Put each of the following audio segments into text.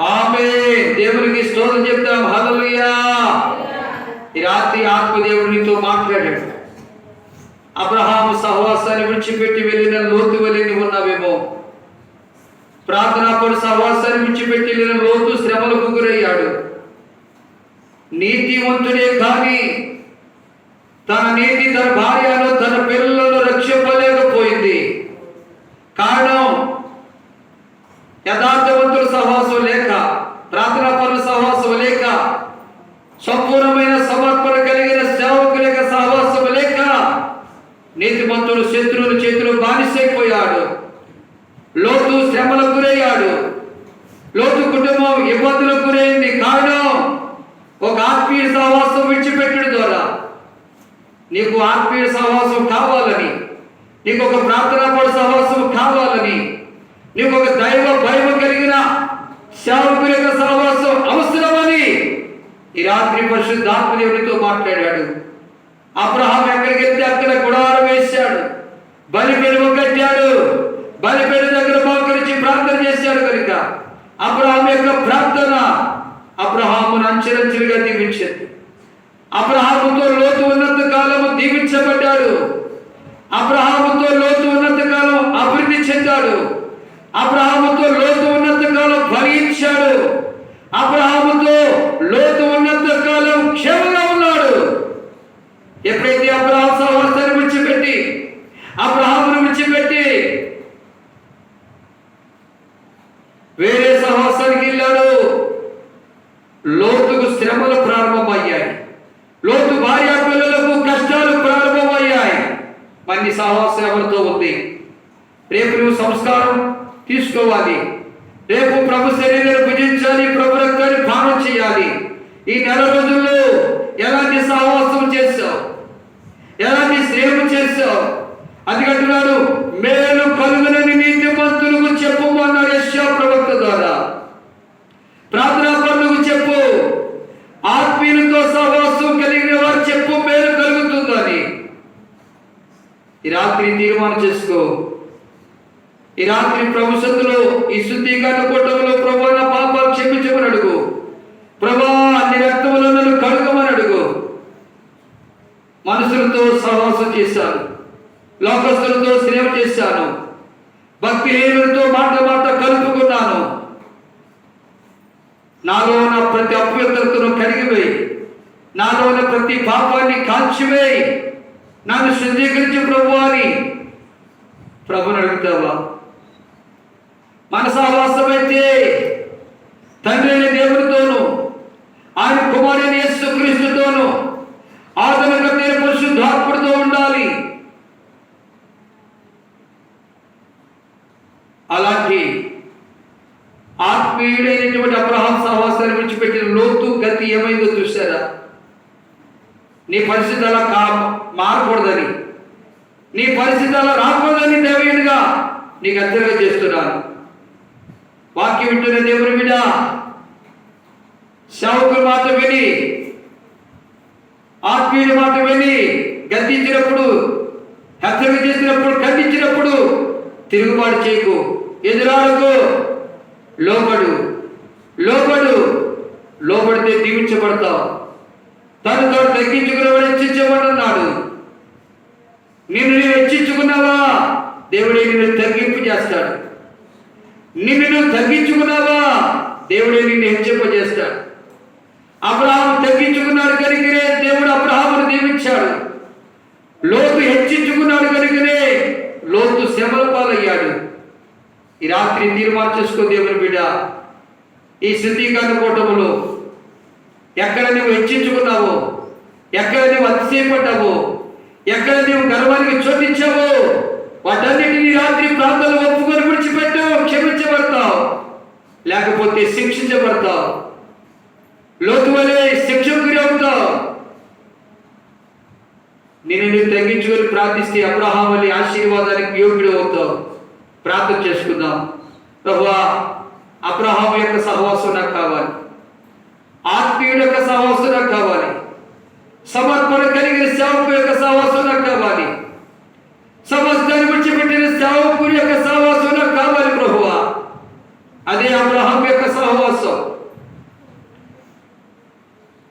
ఆమె దేవునికి స్తోత్రం చెప్తాం. హల్లెలూయా. ఈ రాత్రి ఆత్మదేవుడు నీతో మాట్లాడాడు అబ్రహాం సహవాసాన్ని విడిచిపెట్టి వెళ్ళిన లోతు వెళ్ళి ఉన్నావేమో. ప్రార్థనాపడు సహవాసాన్ని విడిచిపెట్టి వెళ్ళిన లోతు శ్రమలకు గురయ్యాడు. నీతివంతుడే కానీ తన నీతి తన భార్యను తన పిల్లలను రక్షింపలేకపోయింది. కారణం సహవాసం లేక ప్రార్థన పనుల సహవాసం లేక సంపూర్ణమైన సమర్పణ కలిగిన సేవకులక సహవాసం లేక నీతిమంతుడు శత్రువుల చేతిలో బానిసైపోయాడు. లోతు శ్రమలకు గురయ్యాడు. లోతు కుటుంబం ఇబ్బందులకు గురైంది. కారణం ఒక ఆత్మీయ సహవాసం విడిచిపెట్టడం ద్వారా. నీకు ఆత్మీయ సహవాసం కావాలని నీకు ఒక ప్రార్థనా పడు సహవాసం కావాలని నీకు ఒక దైవ భయం సేవకుల యొక్క సహవాసం అవసరమని ఈ రాత్రి పరిశుద్ధాత్మదేవునితో మాట్లాడాడు? అబ్రహాం ఎక్కడికి వెళ్తే అక్కడ గుడారం వేశాడు. బలిపీఠము కట్టాడు. బలిపీఠ దగ్గర మోకరించి ప్రార్థన చేశాడు కనుక. అబ్రహాం యొక్క ప్రార్థన అబ్రహామును అంచెలంచెలుగా దీవించింది. అబ్రహాముతో లోతు ఉన్నంత కాలము దీవించబడ్డాడు అబ్రహాముతో లోతు ఉన్నంత కాలం అభివృద్ధి చెందాడు అబ్రహాముతో లోతు ఉన్నంత కాలం ఫలించాడు అబ్రహాముతో లోతు ఉన్నంత కాలం క్షేమంగా ఉన్నాడు ఎప్పుడైతే అబ్రహాం సహవాసాన్ని విడిచిపెట్టి అబ్రహామును విడిచిపెట్టి వేరే సహవాసానికి వెళ్ళాడు లోతుకు శ్రమలు ప్రారంభమయ్యాయి. లోతు భార్య పిల్లలకు కష్టాలు ప్రారంభమయ్యాయి. మంది సహవాసం ఉంది. రేపు నువ్వు సంస్కారం తీసుకోవాలి. రేపు ప్రభు శరీరాన్ని భుజించాలి ప్రభు రక్తాన్ని పానం చేయాలి. ఈ నెల రోజుల్లో ఎలాంటి సహవాసం చేశావు? ఎలాంటి శ్రేమ చేశావు? అందుకంటున్నాడు మేలు కలుగునని నీతి మంతులకు చెప్పమన్నాడు యశ్యా ప్రార్థనా పనులకు చెప్పు. ఆత్మీయులతో సహవాసం కలిగిన వారు చెప్పు మేలు కలుగుతుందని. ఈ రాత్రి తీర్మానం చేసుకో. ఈ రాత్రి ప్రభుత్వంలో సత్తులో ఈ శుద్ధీకరణ కూటంలో ప్రభు నా పాపాలు క్షమించమని అడుగు. ప్రభా అన్ని రక్తములో నన్ను కడుగమని అడుగు. మనుషులతో సహవాసం చేశాను. లోకస్తులతో స్నేహం చేశాను. భక్తిహీనులతో మాట మాట కలుపుకున్నాను నాలో ఉన్న ప్రతి అభ్యర్థతను కరిగివేయి. నాలో ఉన్న ప్రతి పాపాన్ని కాల్చివేయి. నన్ను శుద్ధీకరించి ప్రభు అని ప్రభుని అడుగుతావా? మనసావాసమైతే తండ్రిని తండ్రి ఆయన కుమారుని యేసుక్రీస్తుతోనూ ఆత్మీయుడైనటువంటి అబ్రహాం సహవాసాన్ని విడిచిపెట్టిన లోతు గతి ఏమైందో చూసారా నీ పరిస్థితి అలా కా మారకూడదని నీ పరిస్థితి అలా రాకూడదని దేవునిగా నీకు హెచ్చరిక చేస్తున్నాను. వాక్యం వింటున్న దేవుని మీద సేవకుల మాట విని ఆత్మీయుల మాట విని గద్దించినప్పుడు హెచ్చరిక చేసినప్పుడు ఖండించినప్పుడు తిరుగుబాటు చేయకు. ఎదురాలకు లోబడు లోబడు లోబడితే దీవించబడతావు. తను తాను తగ్గించుకున్నవాడు హెచ్చించబడున్నాడు నిన్ను నేను హెచ్చించుకున్నావా? దేవుడే నిన్ను తగ్గింపు చేస్తాడు. నిన్ను నువ్వు తగ్గించుకున్నావా? దేవుడే నిన్ను హెచ్చింపజేస్తాడు అబ్రహాము తగ్గించుకున్నాడు కనుకనే దేవుడు అబ్రహామును దీవించాడు. లోతు హెచ్చించుకున్నాడు కనుకనే లోతు శ్రమల పాలయ్యాడు ఈ రాత్రి తీర్మానం చేసుకో దేవుని బిడ్డ ఈ శుద్ధీకరణ కూటములు ఎక్కడ నువ్వు హెచ్చించుకున్నావో ఎక్కడ నువ్వు అతిశయపడ్డావో ఎక్కడ నువ్వు గర్వానికి చోటించావో వాటన్నిటిని రాత్రి ప్రాంతాలు ఒప్పుకొని విడిచిపెట్టు క్షమించబడతావు. లేకపోతే శిక్షించబడతావు. లోతు వలె శిక్షకు గురి అవుతావు. నేను నువ్వు తగ్గించుకొని ప్రార్థిస్తే అబ్రహాం వల్ల ఆశీర్వాదానికి యోగ్యుడు అవుతావు. ప్రార్థన చేసుకుందాం. ప్రభువా అబ్రహాం యొక్క సహవాసం నాకు కావాలి. ఆత్మీయుడు యొక్క సహవాసం నాకు కావాలి. సమర్పణ కలిగిన సేవకు యొక్క సహవాసం నాకు కావాలి. సమస్తాన్ని విడిచిపెట్టిన సేవకుని యొక్క సహవాసం నాకు కావాలి ప్రభువా. అదే అబ్రహాం యొక్క సహవాసం.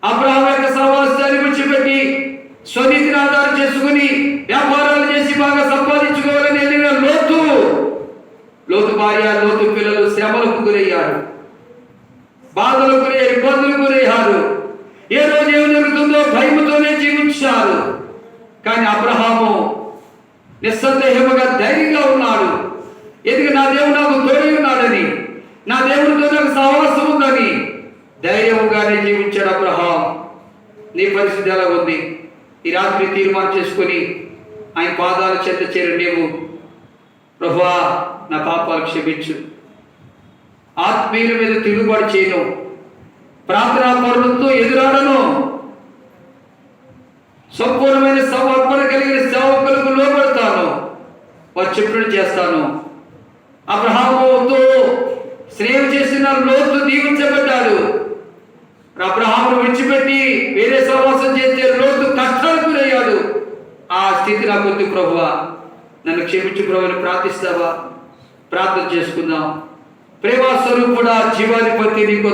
అబ్రహాం యొక్క సహవాసాన్ని విడిచిపెట్టి స్వనీతిని ఆధారం చేసుకుని వ్యాపారాలు చేసి బాగా సంపాదించుకోవాలని భార్య లోతు పిల్లలు శ్రమలకు గురయ్యారు. బాధలకు గురయ్యారు ఇబ్బందులు గురయ్యారు. ఏ రోజు ఏం జరుగుతుందో భయముతోనే జీవించారు. కానీ అబ్రహాము నిస్సందేహముగా ధైర్యంగా ఉన్నాడు. ఎందుకు నా దేవుడు నాకు తోడి ఉన్నాడని? నా దేవుడితో నాకు సహవాసం ఉందని. ధైర్యముగానే జీవించాడు అబ్రహాం నీ పరిస్థితి ఎలా ఉంది? ఈ రాత్రి తీర్మానం చేసుకొని ఆయన పాదాల చెంత చేరు నీవు ప్రభువా నా క్షమించు. ఆత్మీయుల మీద తిరుగుబాటు చేయను. ప్రార్థనా పరులతో ఎదురాడను. సంపూర్ణమైన సమర్పణ కలిగిన సేవకులకు లోపడతాను వారు చెప్పినట్టు చేస్తాను. అబ్రహాముతో స్నేహం చేసిన లోతు దీవించబడ్డాడు అబ్రహామును విడిచిపెట్టి వేరే సహవాసం చేస్తే లోతు కష్టాలకు గురయ్యాడు. ఆ స్థితి నాకు వద్దు ప్రభువా. నన్ను క్షమించు ప్రభుని ప్రార్థిస్తావా? ప్రార్థన చేసుకుందాం. ప్రేమస్వరూపుడా జీవాధిపతి నీకు